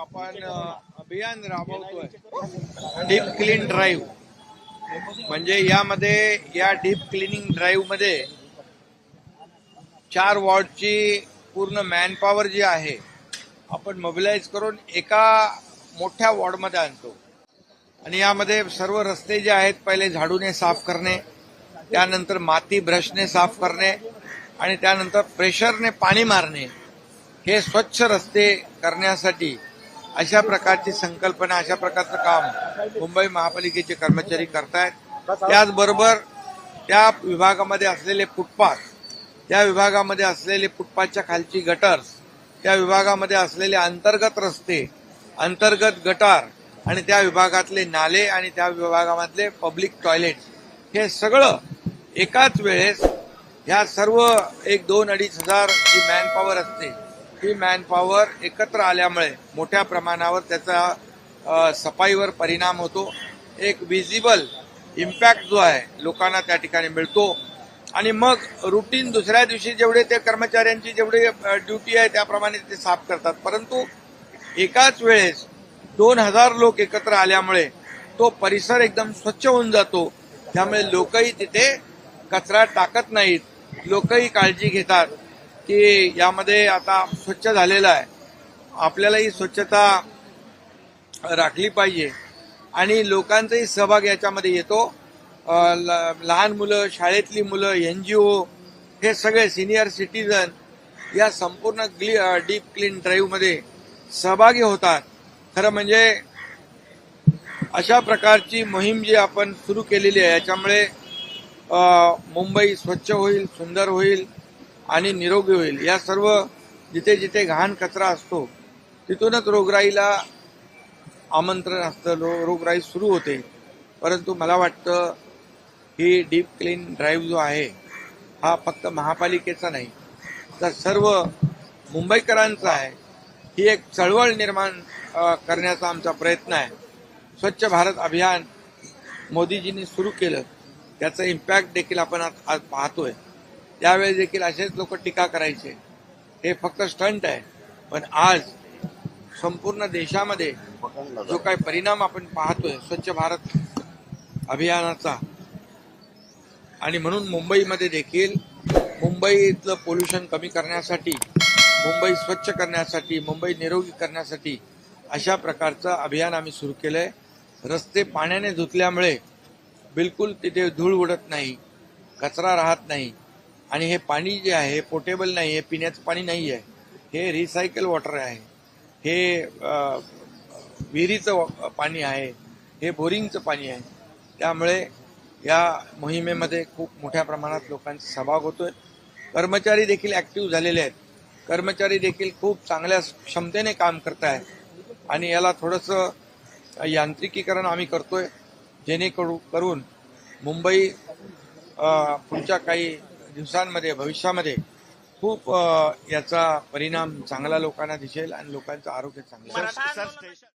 आपण अभियान राबवतोय. Deep clean drive म्हणजे यामध्ये या डीप क्लिनिंग ड्राईव्हमध्ये चार वॉर्डची पूर्ण मॅनपॉवर जी आहे आपण मोबिलाइज करून एका मोठ्या वॉर्डमध्ये आणतो. आणि यामध्ये सर्व रस्ते जे आहेत पहिले झाडूने साफ करणे त्यानंतर माती ब्रशने साफ करणे आणि त्यानंतर प्रेशरने पाणी मारणे हे स्वच्छ रस्ते करण्यासाठी अशा प्रकारची संकल्पना अशा प्रकारचं काम मुंबई महापालिकेचे कर्मचारी करतायत. त्याचबरोबर त्या विभागामध्ये असलेले फुटपाथ त्या विभागामध्ये असलेले फुटपाथच्या खालची गटर्स त्या विभागामध्ये असलेले अंतर्गत रस्ते अंतर्गत गटार आणि त्या विभागातले नाले आणि त्या विभागामधले पब्लिक टॉयलेट हे सगळं एकाच वेळेस ह्या सर्व एक दोन अडीच हजार जी मॅनपॉवर असते ही मॅनपॉवर एकत्र आल्यामुळे मोठ्या प्रमाणावर त्याचा सफाईवर परिणाम होतो. एक विजिबल इम्पॅक्ट जो आहे लोकांना त्या ठिकाणी मिळतो. आणि मग रुटीन दुसऱ्या दिवशी जेवढे ते कर्मचाऱ्यांची जेवढे ड्युटी आहे त्याप्रमाणे ते साफ करतात. परंतु एकाच वेळेस दोन हजार लोक एकत्र आल्यामुळे तो परिसर एकदम स्वच्छ होऊन जातो. त्यामुळे लोकही तिथे कचरा टाकत नाहीत. लोकही काळजी घेतात. की यामध्ये आता स्वच्छ झालेलं आहे. आपल्यालाही स्वच्छता राखली पाहिजे आणि लोकांचाही सहभाग याच्यामध्ये येतो. ल- लहान मुलं शाळेतली मुलं एन जी ओ हे सगळे सिनियर सिटीजन या संपूर्ण डीप क्लीन ड्राईव्हमध्ये सहभागी होतात. खरं म्हणजे अशा प्रकारची मोहीम जी आपण सुरू केलेली आहे याच्यामुळे मुंबई स्वच्छ होईल सुंदर होईल आणि निरोगी होईल. या सर्व जिथे जिथे घाण कचरा असतो तिथूनच रोगराईला आमंत्रण असतं. रो- रोगराई सुरू होते. परंतु मला वाटतं ही डीप क्लीन ड्राईव्ह जो आहे हा फक्त महापालिकेचा नाही तर सर्व मुंबईकरांचा आहे. ही एक चळवळ निर्माण करण्याचा आमचा प्रयत्न आहे. स्वच्छ भारत अभियान मोदीजींनी सुरू केलं. त्याचं इम्पॅक्ट देखील आपण आज आज पाहतोय. त्यावेळेस देखील असेच लोक टीका करायचे. हे फक्त स्टंट आहे. पण आज संपूर्ण देशामध्ये जो काही परिणाम आपण पाहतोय स्वच्छ भारत अभियानाचा आणि म्हणून मुंबईमध्ये देखील मुंबईतलं पोल्युशन कमी करण्यासाठी मुंबई स्वच्छ करण्यासाठी मुंबई निरोगी करण्यासाठी अशा प्रकारचं अभियान आम्ही सुरू केलंय. रस्ते पाण्याने धुतल्यामुळे बिलकुल तिथे धूळ उडत नाही कचरा राहत नाही. आणि हे पाणी जे आहे पोर्टेबल नाही आहे पिण्याचं पाणी नाही आहे हे रिसायकल वॉटर आहे. हे विहिरीचं पाणी आहे हे बोरिंगचं पाणी आहे. त्यामुळे या मोहिमेमध्ये खूप मोठ्या प्रमाणात लोकांचा सहभाग होतोय. कर्मचारी देखील ॲक्टिव्ह झालेले आहेत. कर्मचारी देखील खूप चांगल्या क्षमतेने काम करत आहेत आणि याला थोडंसं यांत्रिकीकरण आम्ही करतोय. जेणेकरून करून मुंबई पुढच्या काही दिवसांमध्ये भविष्यामध्ये खूप याचा परिणाम चांगला लोकांना दिसेल आणि लोकांचं आरोग्य चांगलं